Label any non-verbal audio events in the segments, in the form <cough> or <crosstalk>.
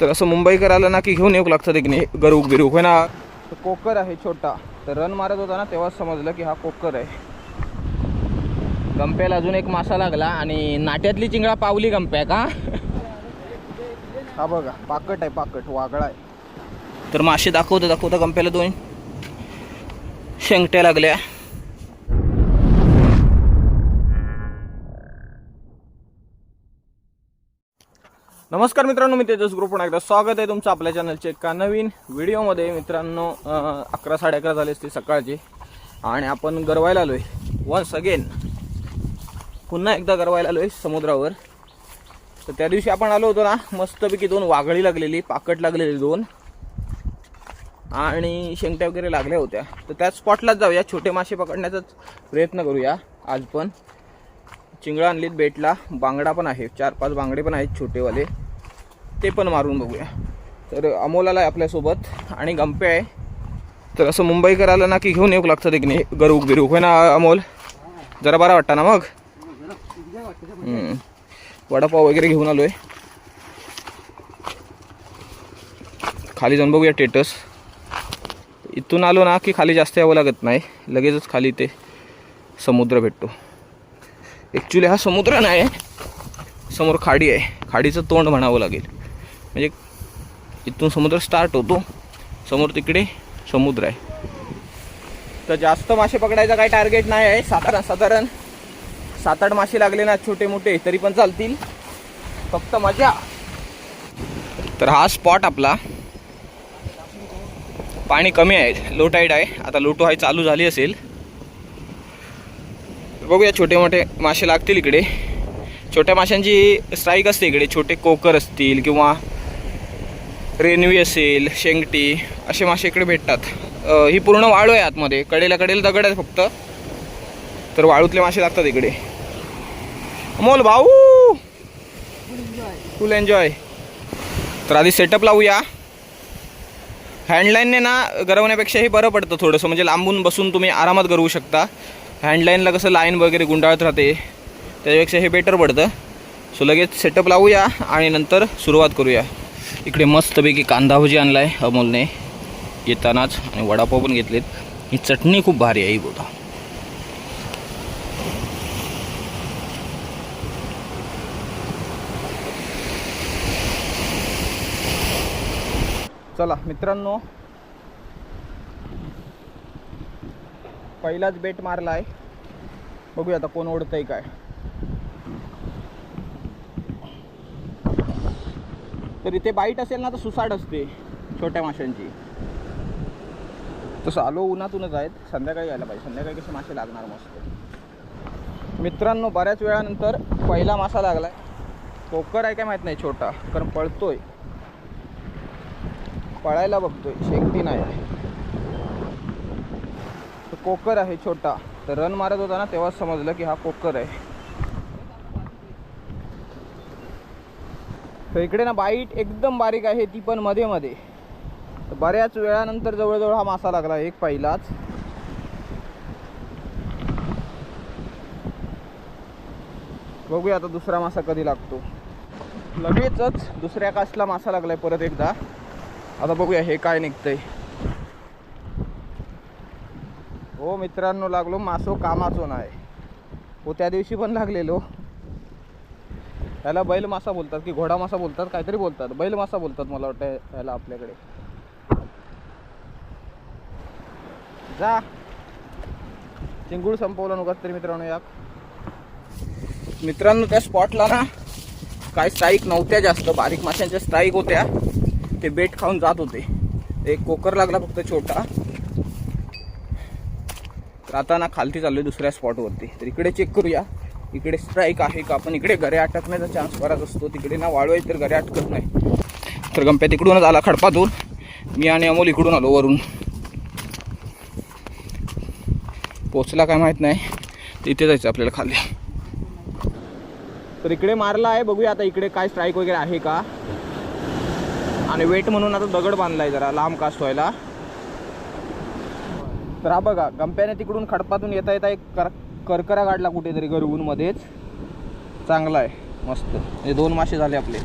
तर असं मुंबईकर आलं ना की घेऊन येऊ लागतं ते की नाही? गरुक बिरुक होय ना? कोकर आहे छोटा. तर रन मारत होता ना तेव्हाच समजलं की हा कोकर आहे. गंप्याला अजून एक मासा लागला आणि नाट्यातली चिंगळा पावली गंप्या का? हा बघा पाकट आहे पाकट वागळा आहे. तर मासे दाखवता दाखवता गंप्याला दोन. शेंगट्या लागल्या. नमस्कार मित्रांनो मी तेजस ग्रुप. पुन्हा एकदा स्वागत आहे तुमचं आपल्या चॅनलच्या एका नवीन व्हिडिओमध्ये मित्रांनो अकरा साडे अकरा झाले असते सकाळची. आणि आपण गरवायला आलो आहे वन्स अगेन पुन्हा एकदा गरवायला आलो आहे समुद्रावर. तर त्या दिवशी आपण आलो होतो ना मस्तपैकी दोन वाघळी लागलेली पाकट लागलेली दोन. आणि शेंगट्या वगैरे लागल्या होत्या. तर त्याच स्पॉटलाच जाऊया. छोटे मासे पकडण्याचाच प्रयत्न करूया आज पण. चिंगळा आणलीत बेटला. बांगडा पण आहे चार पाच बांगडे पण आहेत छोटेवाले. ते पण मारून बघूया. तर अमोल आला आहे आपल्यासोबत आणि गंपे आहे. तर असं मुंबईकर आलं ना की घेऊन येऊ लागतं ते की नाही गरुक बिरुक. होय ना अमोल? जरा बरा वाटतं ना मग? वडापाव वगैरे घेऊन आलोय. खाली जाऊन बघूया टेटस इथून आलो ना की खाली जास्त यावं लागत नाही. लगेचच खाली ते समुद्र भेटतो. ॲक्च्युली हा समुद्र नाही आहे. समोर खाडी आहे. खाडीचं तोंड म्हणावं लागेल. म्हणजे इथून समुद्र स्टार्ट होतो. समोर तिकडे समुद्र आहे. तर जास्त मासे पकडायचा काही टार्गेट नाही आहे. साधारण साधारण सात आठ मासे लागले ना छोटे मोठे तरी पण चालतील. फक्त मजा. तर हा स्पॉट आपला. पाणी कमी आहे. लो टाईड आहे. आता लोटो हाय चालू झाली असेल. बघूया छोटे मोठे मासे लागतील इकडे. छोट्या माशांची स्ट्राईक असते इकडे. छोटे कोकर असतील किंवा रेनवी असेल शेंगटी असे मासे इकडे भेटतात. ही पूर्ण वाळू आहे आतमध्ये. कडेला कडेला दगड आहे फक्त. तर वाळूतले मासे लागतात इकडे. अमोल भाऊ! फुल एन्जॉय तर आधी सेटअप लावूया. हँडलाईनने ना गरवण्यापेक्षा हे बरं पडतं थोडंसं. म्हणजे लांबून बसून तुम्ही आरामात गरवू शकता. हँडलाईनला कसं लाईन वगैरे गुंडाळत राहते त्याच्यापेक्षा हे बेटर पडतं. सो लगेच सेटअप लावूया आणि नंतर सुरुवात करूया. इकडे मस्तपैकी कांदा भजी आणला आहे अमोलने. येतानाच आणि वडापाव पण घेतलेत. ही चटणी खूप भारी आहे ही बोटा चला मित्रांनो पहिलाच बेट मारला आहे बघूया आता कोण ओढतंय काय. तर इथे बाईट असेल ना तर सुसाट असते छोट्या माशांची. तसं आलो उन्हातूनच आहेत. संध्याकाळी यायला पाहिजे. संध्याकाळी कसे मासे लागणार मस्त. मित्रांनो बऱ्याच वेळानंतर पहिला मासा लागलाय. कोकर आहे काय माहीत नाही छोटा. कारण पळतोय. पळायला बघतोय. शेकटी नाही आहे. कोकर आहे छोटा तर रन मारत होता ना तेव्हाच समजलं की हा कोकर आहे. तर इकडे ना बाईट एकदम बारीक आहे ती पण मध्ये मध्ये. तर बऱ्याच वेळानंतर जवळजवळ हा मासा लागला एक पहिलाच. बघूया आता दुसरा मासा कधी लागतो. लगेचच दुसऱ्या कासला मासा लागलाय परत एकदा. आता बघूया हे काय निघतंय. हो मित्रांनो लागलो मासो कामाचो नाही. हो त्या दिवशी पण लागलेलो. त्याला बैल मासा बोलतात की घोडा मासा बोलतात काहीतरी बोलतात. बैल मासा बोलतात मला वाटतं त्याला आपल्याकडे. जा. चिंगूळ संपवलं नुकत तरी मित्रांनो या. मित्रांनो त्या स्पॉटला ना काही स्ट्राईक नव्हत्या जास्त. बारीक माशांच्या स्ट्राईक होत्या. ते बेट खाऊन जात होते. एक कोकर लागला फक्त छोटा. तर आता ना खालती चाललोय दुसऱ्या स्पॉटवरती तर इकडे चेक करूया. इकडे स्ट्राईक आहे का? आपण इकडे घरे अटकण्याचा चान्स बराच असतो. तिकडे ना वाळवाय तर घरे अटकत नाही. तर गंप्या तिकडूनच आला खडपातून. मी आणि अमोल इकडून आलो वरून. पोचला काय माहीत नाही. तिथे जायचं आपल्याला खाली. तर इकडे मारला आहे. बघूया आता इकडे काय स्ट्राईक वगैरे आहे का? आणि वेट म्हणून आता दगड बांधला आहे जरा. लांब कास्ट व्हायला. तर हा बघा गंप्याने तिकडून खडपातून येता येता एक कर करकरा काढला कुठेतरी गरवून मध्येच. चांगला आहे मस्त. म्हणजे दोन मासे झाले आपले.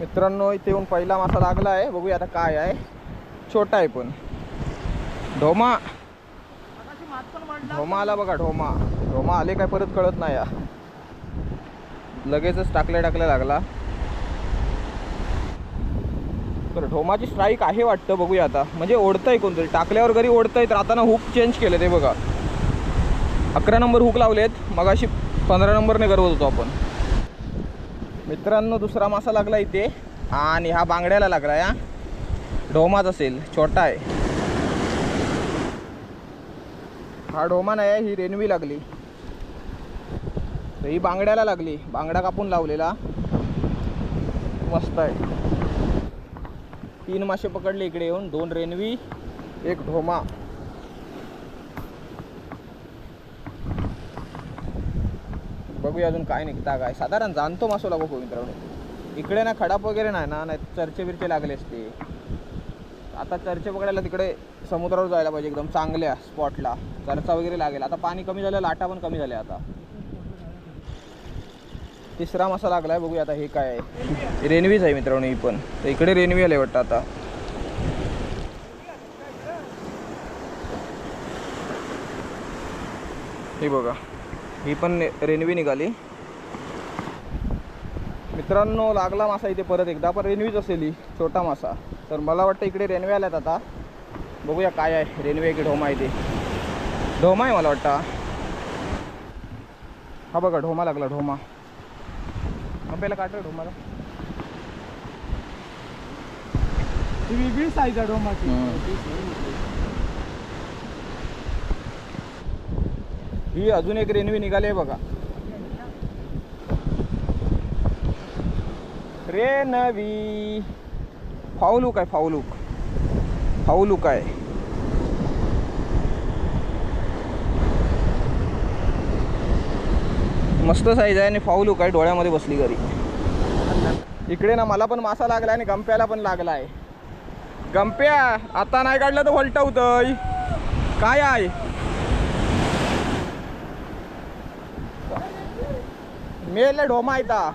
मित्रांनो इथे येऊन पहिला मासा लागला आहे. बघूया आता काय आहे. छोटा आहे पण. ढोमा. ढोमा आला बघा ढोमा. ढोमा आले काय परत कळत नाही या लगेचच टाकल्या टाकल्या लागला. तर ढोमाची स्ट्राईक आहे वाटतं बघूया आता. म्हणजे ओढतंय कोणतरी. टाकल्यावर घरी ओढतंय तर आता ना हुक चेंज केले ते बघा. अकरा नंबर हुक लावलेत. मगाशी पंधरा नंबरने गरवत होतो आपण. मित्रांनो दुसरा मासा लागला इथे. आणि हा बांगड्याला लागला या. ढोमाच असेल. छोटा आहे. हा ढोमा नाही आहे ही रेनवी लागली. ही बांगड्याला लागली. बांगडा कापून लावलेला. मस्त आहे. तीन मासे पकडले इकडे येऊन. दोन रेनवी एक ढोमा. बघूया अजून काय निघता काय. साधारण जाणतो मासो लागो मित्रांनो. इकडे ना खडाप वगैरे नाही ना नाही चर्चे बिरचे लागले असते. आता चर्चे पकडायला तिकडे समुद्रावर जायला पाहिजे एकदम चांगल्या स्पॉटला चर्चा वगैरे लागेल. आता पाणी कमी झालं लाटा पण कमी झाल्या आता. तिसरा मासा लागलाय बघूया आता हे काय आहे. रेनवीज आहे मित्रांनो ही पण. तर इकडे रेनवी आले वाटतं आता. हे बघा ही पण रेनवी निघाली. मित्रांनो लागला मासा इथे परत एकदा पण रेनवीच असेल ही छोटा मासा. तर मला वाटतं इकडे रेनवे आल्यात आता. बघूया काय आहे रेनवे की ढोमा आहे ते ढोमा आहे मला वाटतं. हा बघा ढोमा लागला ढोमा. पहिला काट साईज आहे डोमाची ही. अजून एक रेनवी निघाली आहे बघा. रेनवी फाऊलूक आहे फाऊलूक फाऊलूक आहे. मस्त साईज आहे आणि फाऊलूक आहे डोळ्यामध्ये बसली घरी. इकडे ना मला पण मासा लागला आणि गंप्याला पण लागला आहे गंप्या आता नाही काढलं तर होतंय काय आहे? मेल ढोमा येता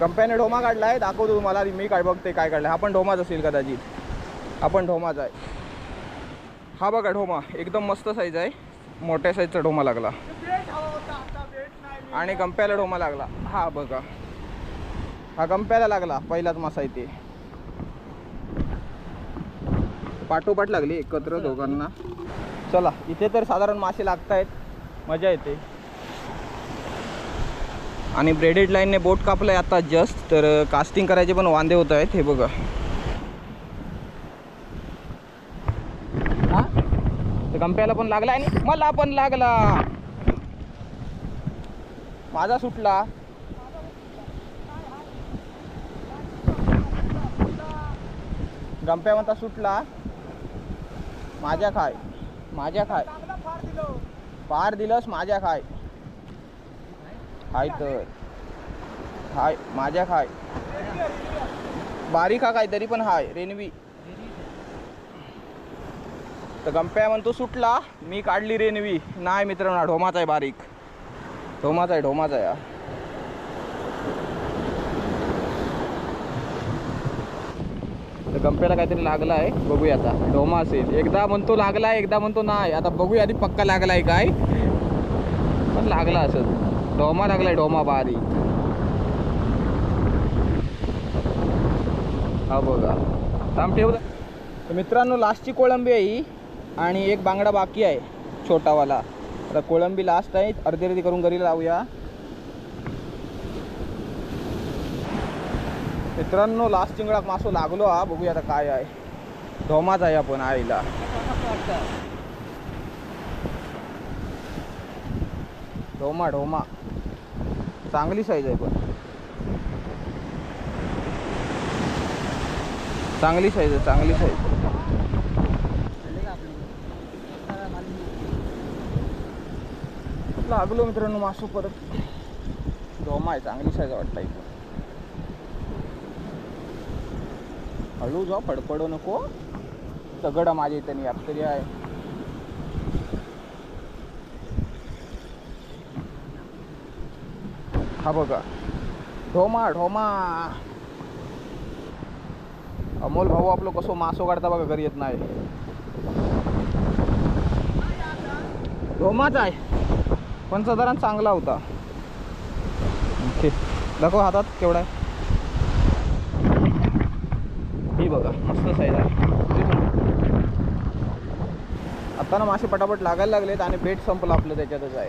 गंप्याने ढोमा काढला आहे दाखवतो तुम्हाला मी काय बघते काय काढलं हा पण ढोमाच असेल कदाचित. आपण ढोमाच आहे. हा बघा ढोमा एकदम मस्त साईज आहे. मोठ्या साईजचा ढोमा लागला बेट हवा होता आता बेट नाही आणि गंप्याला ढोमा लागला. हा बघा. हा गंप्याला लागला पहिलाच मासा इथे. पाठोपाठ लागली एकत्र दोघांना. चला इथे तर साधारण मासे लागत आहेत मजा येते. आणि ब्रेडेड लाईनने बोट कापलं आहे आता जस्ट तर कास्टिंग करायचे पण वांदे होत आहेत हे बघा. हा? गंप्याला पण लागला आणि मला पण लागला. माझा सुटला. गंप्या म्हणता सुटला. माझ्या खाय माझ्या खाय. फार पार दिलंस माझ्या खाय. हाय तर. हाय माझ्या खाय. बारीक हा काय तरी पण हाय रेनवी तर गंप्या म्हणतो सुटला मी काढली रेनवी नाही मित्रांनो ढोमाचा आहे बारीक. ढोमाचा आहे ढोमाचा आहे हा. तर गंप्याला काहीतरी लागला आहे बघूया आता. ढोमा असेल. एकदा म्हणतो लागला आहे एकदा म्हणतो नाही. आता बघूया आधी पक्का लागला आहे काय. पण लागला असत ढोमा लागलाय ढोमा बारी. हा बघा. थांब ठेव मित्रांनो लास्टची कोळंबी आहे ही. आणि एक बांगडा बाकी आहे छोटावाला. आता कोळंबी लास्ट आहे. अर्धी अर्धी करून घरी लावूया. मित्रांनो लास्ट चिंगडा मासो लागलो हा. बघूया आता काय आहे. धोमाच आहे आपण आईला. ढोमा ढोमा चांगली साईज आहे पण. चांगली साईज आहे चांगली साईज लागलो मित्रांनो मासू परत. ढोमा आहे चांगली साईज वाटतं इथं हळू जाऊ फडफडू नको. दगड माझ्या इथं नाही तरी आहे. हा बघा. ढोमा ढोमा. अमोल भाऊ आपलं कसं मासो काढता बघा घरी येत नाही. ढोमाच आहे. पण साधारण चांगला होता. ओके. दाखव हातात केवढा आहे. ही बघा मस्त साईज आहे. आता ना मासे पटापट लागायला लागलेत आणि बेट संपलं आपलं त्याच्यातच आहे.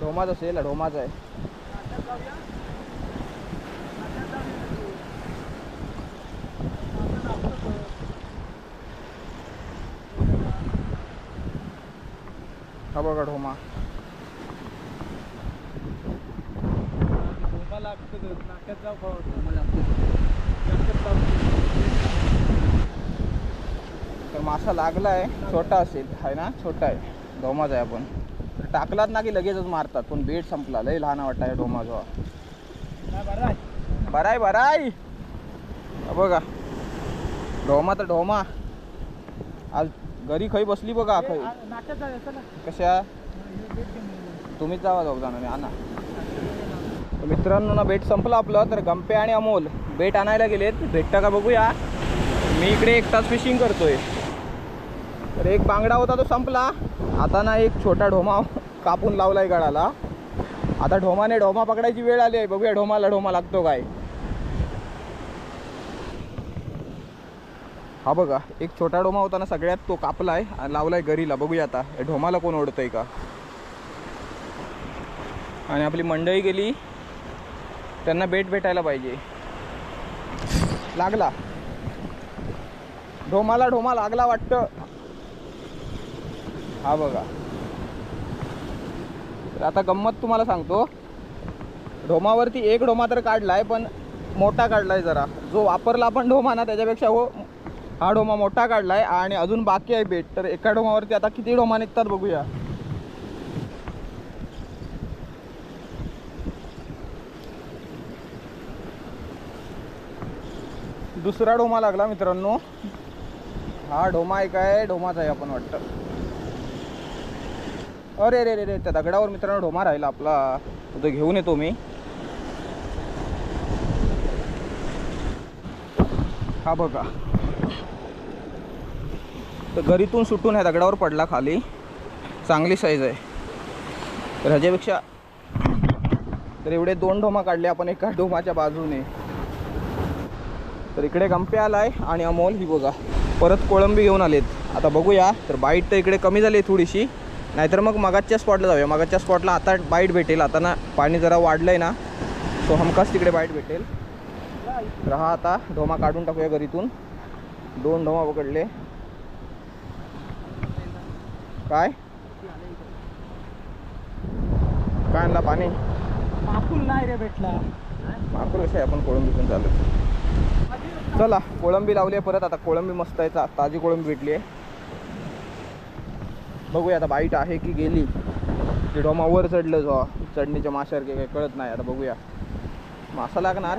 ढोमाच असेल ढोमाच आहे. हा बघा ढोमा. तर मासा लागला आहे छोटा असेल आहे ना? छोटा आहे. ढोमाच आहे आपण. टाकलात ना की लगेचच मारतात पण बेट संपला. लय लहान वाटत आहे ढोमा जेव्हा काय बरं आहे? बराय बराय बघा. ढोमा तर ढोमा आज घरी खई बसली बघा खई. कशा. तुम्हीच जावा जाऊ जाणार आणा. तर मित्रांनो ना बेट संपलं आपलं तर गंपे आणि अमोल बेट आणायला गेलेत. भेटता का बघूया. मी इकडे एक तास फिशिंग करतोय. तर एक बांगडा होता तो संपला. आता ना एक छोटा ढोमा कापून लावलाय गळाला. आता ढोमाने ढोमा पकडायची वेळ आली आहे. बघूया ढोमाला ढोमा लागतो काय. हा बघा एक छोटा डोमा होता ना सगळ्यात तो कापलाय आणि लावलाय गरीला बघूया आता या ढोमाला कोण ओढतंय का? आणि आपली मंडळी गेली त्यांना बेट भेटायला पाहिजे. लागला. ढोमाला ढोमा लागला वाटतं. हा बघा. तर आता गंमत तुम्हाला सांगतो. ढोमावरती एक ढोमा तर काढलाय पण मोठा काढलाय जरा. जो वापरला आपण ढोमा ना त्याच्यापेक्षा हो हा डोमा मोठा काढलाय आणि अजून बाकी आहे बेट. तर एका डोमावरती आता किती डोमा निघतात बघूया. दुसरा डोमा लागला मित्रांनो. हा डोमा एक आहे डोमाच आहे आपण वाटतं. अरे रे रे रे त्या दगडावर मित्रांनो डोमा राहिला आपला. तो घेऊन येतो मी. हा बघा. तर घरीतून सुटून ह्या दगडावर पडला खाली. चांगली साईज आहे. तर ह्याच्यापेक्षा तर एवढे दोन ढोमा काढले आपण एका ढोमाच्या बाजूने. तर इकडे गंपे आलाय आणि अमोल ही बघा. परत कोळंबी घेऊन आलेत. आता बघूया. तर बाईट तर इकडे कमी झाली आहे थोडीशी. नाहीतर मग मगाच्या स्पॉटला जाऊया. मगाच्या स्पॉटला आता बाईट भेटेल. आता ना पाणी जरा वाढलं आहे ना तो हमखास तिकडे बाईट भेटेल. तर हा आता ढोमा काढून टाकूया घरीतून. दोन ढोमा पकडले. काय? काय आणला पाणी? माकुल नाही रे भेटला. माकूर कसे आहे? आपण कोळंबीतून चालू चला कोळंबी लावली आहे परत. आता कोळंबी मस्त आहे. ता- ताजी कोळंबी भेटली आहे. बघूया आता बाईट आहे की गेली. की ढोमा वर चढलं जो. चढणीच्या माशासारखे काही कळत नाही. आता बघूया. मासा लागणार.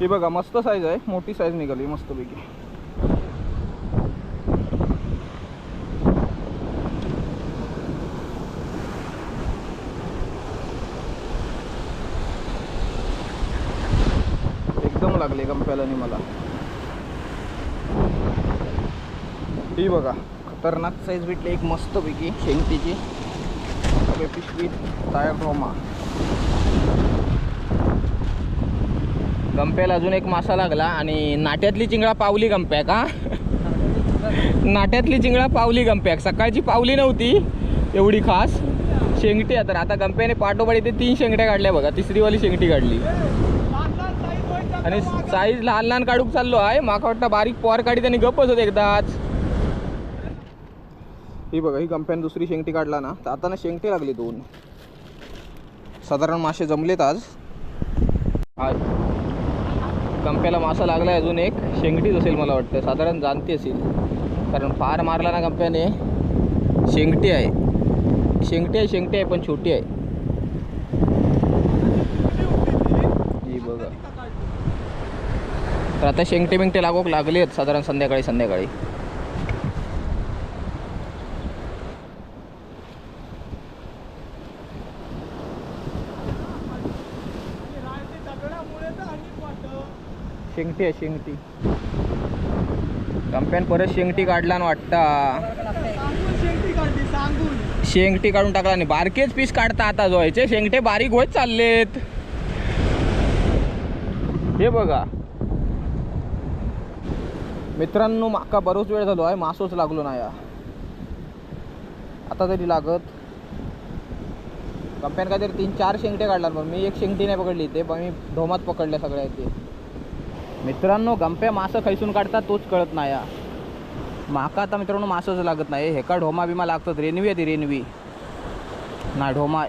ही बघा मस्त साईज आहे. मोठी साईज निघाली मस्तपैकी एकदम लागले मला. ही बघा खतरनाक साईज भेटली एक मस्तपैकी शेंगटीची सगळे टायर रोमा गंप्याला अजून एक मासा लागला आणि नाट्यातली चिंगळा पावली गंप्या का <laughs> नाट्यातली चिंगळा पावली गंप्याक. सकाळची पावली नव्हती एवढी खास. शेंगटी तर. आता गंप्याने पाठोपाठ इथे तीन शेंगट्या काढल्या बघा. तिसरीवाली शेंगटी काढली लहान लहान size होईल तर आणि साईज लहान लहान काढूक चाललो आहे. माका वाटतं बारीक पोर काढी त्यांनी गप्पच होत एकदाच. ही बघा ही कंप्यान दुसरी शेंगटी काढला ना. तर आता ना शेंगटी लागली दोन. साधारण मासे जमलेत आज. आज कंप्याला मासा लागला अजून एक. शेंगटीच असेल मला वाटतं. साधारण जाणती असेल. कारण फार मारला ना कंप्याने. शेंगटी आहे. शेंगटी आहे शेंगटी आहे पण छोटी आहे ही बघा तर आता शेंगटे बिंगटे लागोक लागले आहेत साधारण संध्याकाळी संध्याकाळी. शेंगटी आहे शेंगटी. कंप्यान परत शेंगटी काढला ना वाटता. शेंगटी काढून टाकला नाही बारकेच पीस काढता आता जोयचे शेंगटे बारीक होत चाललेत. हे बघा. मित्रांनो माका बरोच वेळ झालो आहे. मासोच लागलो नाही आता तरी लागत. कंप्यान काहीतरी तीन चार शेंगटे काढला मग मी एक शेंगटी नाही पकडली ते पण मी ढोमात पकडल्या सगळ्या ते मित्रांनो गंप्या मासं खैसून काढतात तोच कळत नाही या माका आता मित्रांनो मासच लागत नाही. हे का ढोमा बिमा लागतात? रेनवी आहे ती रेनवी ना ढोमा.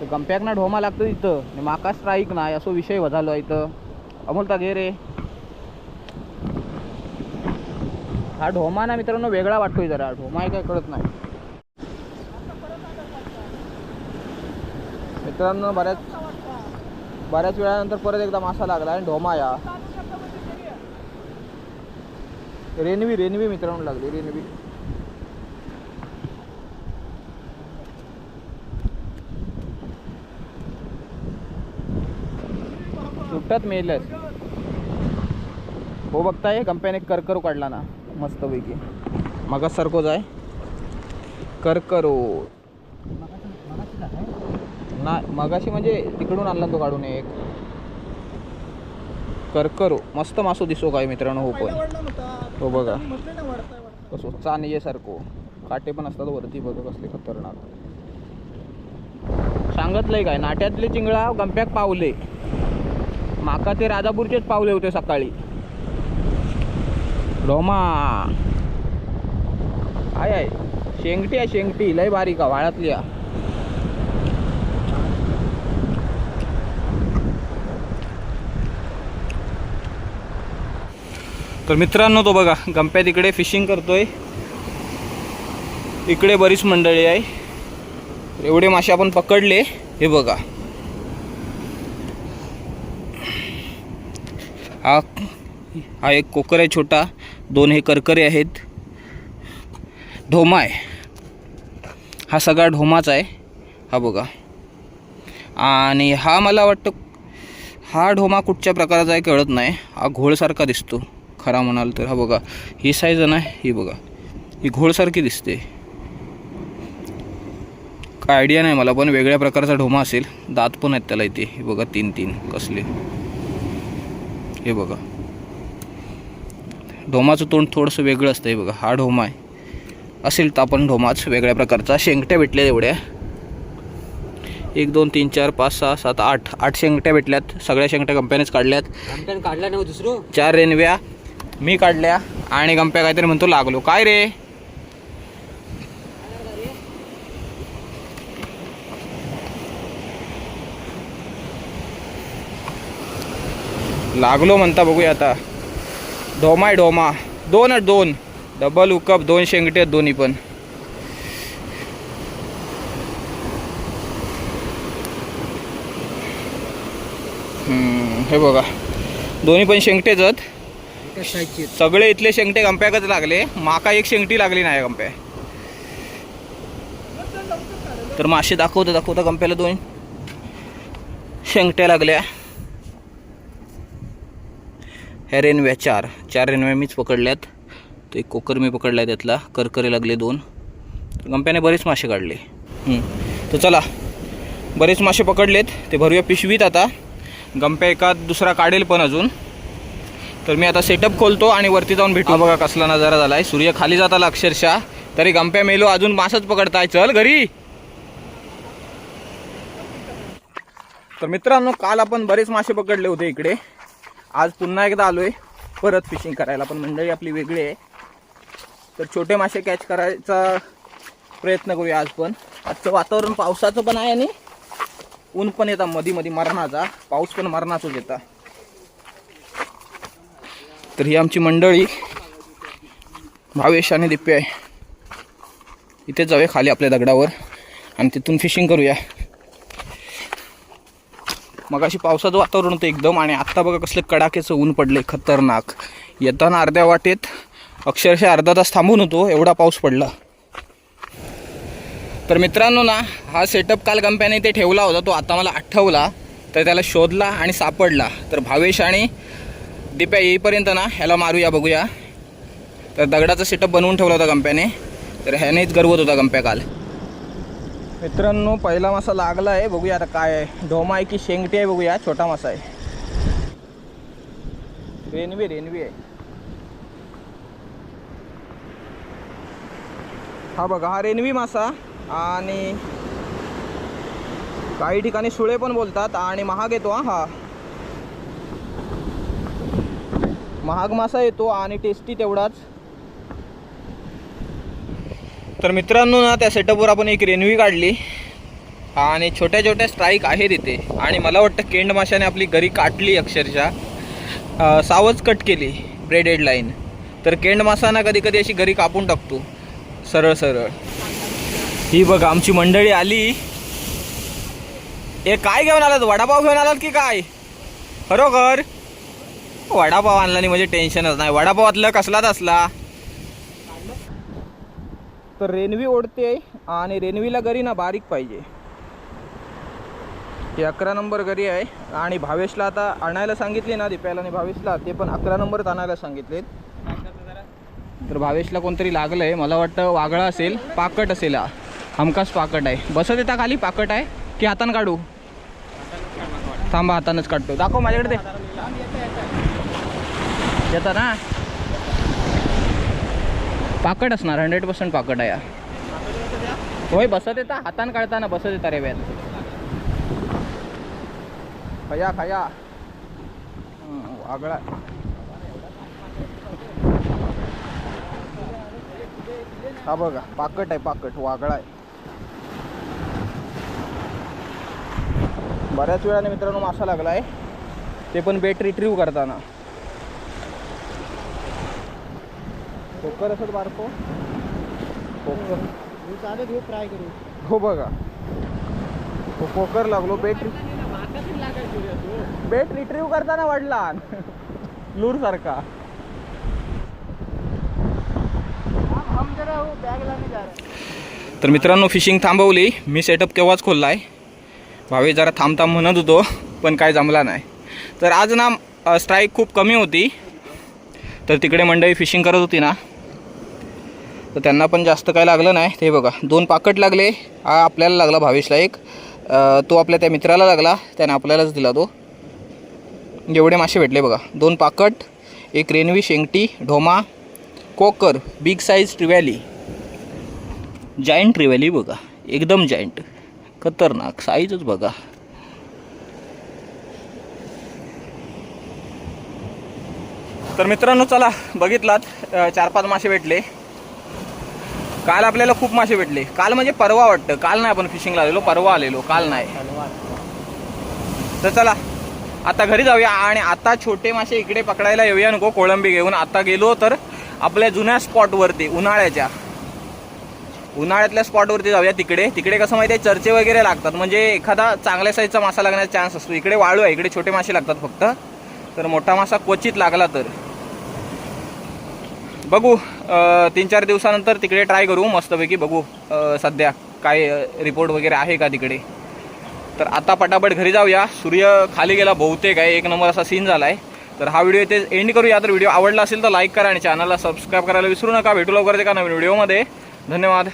तर गंप्याक ना ढोमा लागतो इथं. माका स्ट्राईक नाही असो विषय झालो आहे इथं. अमोलता घे रे. हा ढोमा ना मित्रांनो वेगळा वाटतोय जरा. ढोमा आहे काय कळत नाही. मित्रांनो बऱ्याच बऱ्याच वेळानंतर परत एकदा मासा लागला आणि ढोमा या. रेनवी रेनवी मित्रांनो लागली रेनवी सुट्टत मेलच हो बघताय कंपॅने करकरू काढला ना. मस्तपैकी. मगा आहे. करकरो नाही मगाशी म्हणजे तिकडून आणला तो काढून एक. करकरो मस्त मासो दिसो काय मित्रांनो हो पण. हो बघा. म्हटलं ना वाढताय कसो सारखो काटे पण असतात वरती बघा कसले खतरनाक. सांगतलंय काय नाट्यातले चिंगळा गंप्याक पावले. माका ते राजापूरचेच पावले होते सकाळी. रोमा. आहे आहे शेंगटी आहे शेंगटी. लय बारीक आहे वाळातली आहे. तर मित्रांनो तो बघा गंप्या तिकडे फिशिंग करतोय. इकडे बरीच मंडळी आहे. एवढे मासे आपण पकडले हे बघा. हा हा एक कोकर आहे छोटा. दोन हे करकरे आहेत. ढोमा आहे हा सगळा ढोमाच आहे. हा बघा. आणि हा मला वाटतं हा ढोमा कुठच्या प्रकारचा आहे कळत नाही. हा घोळसारखा दिसतो. खरा म्हणाल तर. हा बघा. ही साईज आहे ना ही बघा. ही घोळसारखी दिसते. काय आयडिया नाही मला पण वेगळ्या प्रकारचा ढोमा असेल. दात पण आहेत त्याला इथे. हे बघा तीन तीन कसले. हे बघा. ढोमाचं तोंड थोडंसं वेगळं असतं हे बघा. हा ढोमा आहे. असेल तर आपण ढोमाच वेगळ्या प्रकारचा. शेंगट्या भेटल्या एवढ्या. एक दोन तीन चार पाच सहा सात आठ. आठ शेंगट्या भेटल्यात. सगळ्या शेंगट्या कंपनीच काढल्यात. आमच्यानं काढला नाही दुसरं? चार रेनव्या. मी काढल्या. आणि गंप्या काहीतरी म्हणतो लागलो. काय रे? लागलो म्हणता बघूया आता. ढोमा आहे ढोमा दोन दोन. डबल उकप दोन शेंगटे आहेत दोन्ही पण हे बघा. दोन्ही पण शेंगटेच आहेत. सगळे इथले शेंगटे गंप्याकच लागले. माका एक शेंगटी लागली नाही गंप्या. तर मासे दाखवता दाखवता गंप्याला दोन. शेंगट्या लागल्या. ह्या रेनव्या चार चार रेनव्या मीच पकडल्यात. तो एक कोकर मी पकडलाय त्यातला. करकरे लागले दोन. गंप्याने बरेच मासे काढले. तर चला. बरेच मासे पकडलेत. ते भरूया पिशवीत आता. गंप्या एका दुसरा काढेल पण अजून. तर मी आता सेटअप खोलतो आणि वरती जाऊन भेटू. बघा कसला नजारा झालाय. सूर्य खाली जात आला अक्षरशः. तरी गंप्या मेलो अजून मासच पकडताय. चल घरी. तर मित्रांनो काल आपण बरेच मासे पकडले होते इकडे. आज पुन्हा एकदा आलोय परत फिशिंग करायला पण मंडळी आपली वेगळी आहे. तर छोटे मासे कॅच करायचा प्रयत्न करूया आज पण. आजचं वातावरण पावसाचं पण आहे आणि ऊन पण येतं मधी मधी मरणाचा. पाऊस पण मरणाचाच येता. तर ही आमची मंडळी भावेश आणि दिप्य आहे. इथे जाऊया खाली आपल्या दगडावर आणि तिथून फिशिंग करूया. मग अशी पावसाचं वातावरण होतं एकदम आणि आत्ता बघा कसलं कडाक्याचं ऊन पडले खतरनाक. येताना अर्ध्या वाटेत अक्षरशः अर्धा तास थांबून होतो एवढा पाऊस पडला. तर मित्रांनो ना हा सेटअप काल कंपॅनी ते ठेवला होता तो आता मला आठवला. तर त्याला शोधला आणि सापडला. तर भावेश आणि दिप्या येईपर्यंत ना ह्याला मारूया बघूया. तर दगडाचा सेटअप बनवून ठेवला होता गंप्याने तर ह्यानेच गरवत होता गंप्या काल. मित्रांनो पहिला मासा लागला आहे. बघूया आता काय आहे. ढोमा आहे की शेंगटी आहे बघूया. छोटा मासा आहे. रेनवी रेनवी आहे. हा बघा हा रेनवी मासा. आणि काही ठिकाणी सुळे पण बोलतात आणि महाग येतो हा. हा. महाग मासा येतो आणि टेस्टी तेवढाच. तर मित्रांनो ना त्या सेटअपवर आपण एक रेनवी काढली. आणि छोट्या छोट्या स्ट्राईक आहेत इथे. आणि मला वाटतं केंड माशाने आपली गरी काटली अक्षरशः. सावज कट केली ब्रेडेड लाईन तर केंड मासाना कधी कधी अशी गरी कापून टाकतो. सरळ सरळ. ही बघ आमची मंडळी आली. हे काय घेऊन आलात? वडापाव घेऊन आलात की काय? खरोखर? वडापाव आणला नाही म्हणजे टेन्शनच नाही. वडापावातलं कसलाच असला तर रेनवी ओढते आणि रेनवीला गरी ना बारीक पाहिजे. ही अकरा नंबर गरी आहे आणि भावेशला आता आणायला सांगितली ना दिप्याला आणि भावेशला ते पण अकरा नंबरच आणायला सांगितलेत. तर भावेशला कोणतरी लागलं आहे मला वाटतं वागळा असेल पाकट असेल हा. हमखास पाकट आहे. बसत येता खाली पाकट आहे की हातानं काढू? थांबा हातानंच काढतो. दाखव माझ्याकडे ते. येतं ना? पाकट असणार हंड्रेड पर्सेंट पाकट आहे होय बसत येता हातान काढताना बसत येता रे वेळ खया खया. वागळा. हा बघा पाकट आहे पाकट वागळा आहे. बऱ्याच वेळाने मित्रांनो मासा लागला आहे ते पण बेट रिट्रीव्ह करताना. कोकर असत बारको कोकर चालेल घेऊ ट्राय करू हो बघा. हो कोकर लागलो बेट बेट रिट्रीव्ह करताना वाढला. <laughs> लूर सारखा. हम जरा वो बैग लाने जा रहे हैं. तर मित्रांनो फिशिंग थांबवली. मी सेटअप केव्हाच खोलला आहे भावे जरा थांब थांब म्हणत होतो पण काय जमला नाही. तर आज ना स्ट्राईक खूप कमी होती. तर तिकडे मंडळी फिशिंग करत होती ना. तर त्यांना पण जास्त काय लागलं नाही. ते बघा दोन पाकट लागले. हा आपल्याला लागला भावेशला एक. तो आपल्या त्या मित्राला लागला. त्याने आपल्यालाच दिला तो. एवढे मासे भेटले बघा. दोन पाकट एक रेनवी शेंगटी ढोमा Kokar big size trevally giant trevally बघा. एकदम जायंट खतरनाक. साईजच बघा. तर मित्रांनो चला बघितलात चार पाच मासे भेटले. काल आपल्याला खूप मासे भेटले. काल म्हणजे परवा वाटतं. काल नाही आपण फिशिंगला आलेलो परवा आलेलो. काल नाही. तर चला आता घरी जाऊया आणि आता छोटे मासे इकडे पकडायला येऊया. नको कोळंबी घेऊन. आता गेलो तर आपल्या जुन्या स्पॉटवरती उन्हाळ्याच्या. उन्हाळ्यातल्या स्पॉटवरती जाऊया तिकडे. तिकडे कसं माहिती आहे? चर्चे वगैरे लागतात. म्हणजे एखादा चांगल्या साईजचा मासा लागण्याचा चान्स असतो. इकडे वाळू आहे. इकडे छोटे मासे लागतात फक्त. तर मोठा मासा क्वचित लागला तर. बघू तीन चार दिवसानंतर तिकडे ट्राय करू मस्तपैकी. बघू सध्या काय रिपोर्ट वगैरे आहे का तिकडे. तर आता पटापट घरी जाऊया. सूर्य खाली गेला बहुतेक आहे. एक नंबर असा सीन झाला आहे तर हा व्हिडिओ इथे एंड करूया. तर व्हिडिओ आवडला असेल तर लाईक करा आणि चॅनलला सबस्क्राईब करायला विसरू नका. भेटू लवकरच एका नवीन व्हिडिओमध्ये धन्यवाद.